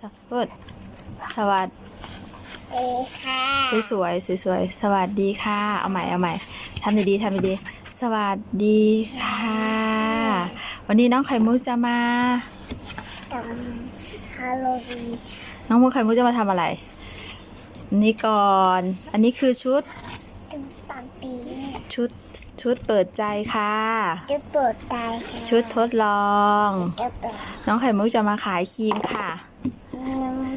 จะพูดสวัสเอค่ะดีสวยสวยสวยๆสวัสดีค่ะ เอาใหม่เอาใหม่ทำดีๆทำดีๆสวัสดีค่ะ วันนี้น้องไข่มุกจะมาตำฮาโลวีนน้องมุกไข่มุกจะมาทำอะไร นี่ก่อน อันนี้คือชุดตึงปังปีชุดชุดเปิดใจค่ะจะเปิดตายค่ะ ชุดทดลองจะเปิดน้องไข่มุกจะมาขายครีมค่ะ น้ำมัน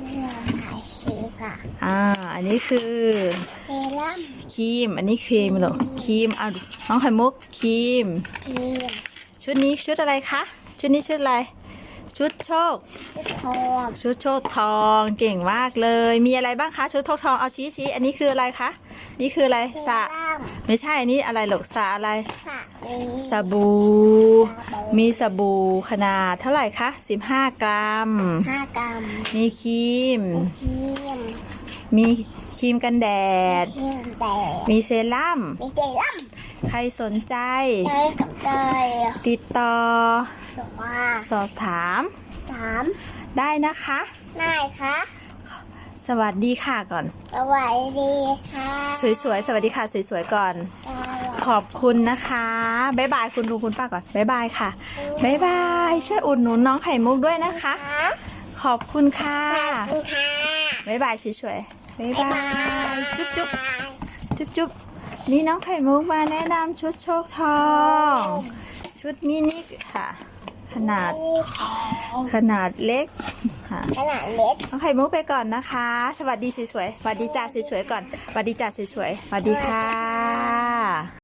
ขายสีค่ะ อ่าอันนี้คือเซรั่มครีม อันนี้ครีมเหรอครีมอะน้องไข่มุกครีม ครีมชุดนี้ชุดอะไรคะ ชุดนี้ชุดอะไร ชุดโชคชุดทองชุดโชคทองเก่งมากเลย มีอะไรบ้างคะชุดโชคทองเอาชี้ชี้อันนี้คืออะไรคะ นี่คืออะไรเซสระรั่มไม่ใช่อันนี้อะไรหรอกสระอะไรค่ะนี้สบู่ มีสบู่ขนาดเท่าไหร่คะ15 กรัม ห้ากรัมมีครีม มีครีม มีครีมกันแดดครีมแต่มีเซรั่ม มีเซรั่มใครสนใจ ใจกับใจติดต่อบอกว่าสอบถามสามได้นะคะ นายคะสวัสดีค่ะก่อน สวัสดีค่ะสวยๆ สวัสดีค่ะ สวยๆ ก่อนสวัสขอบคุณนะคะบ๊ายบายคุณลุงคุณป้าก่อนบ๊ายบายค่ะบ๊ายบาย ช่วยอุดหนุนน้องไข่มุกด้วยนะคะค่ะขอบคุณค่ะ ขอบคุณค่ะ บ๊ายบายสวยๆบ๊ายบ๊ายบาบายยจุ๊บจุ๊บจุ๊บจุ๊บนี่น้องไข่มุกมาแนะนำชุดโชคทอง ชุดมินิค่ะ ขนาดขนาดเล็กค่ะขนาดเล็กน้องไข่มุกไปก่อนนะคะ สวัสดีสวยๆสวัสดีจ้าสวยๆก่อนสวัสดีจ้าสวยๆสวัสดีค่ะ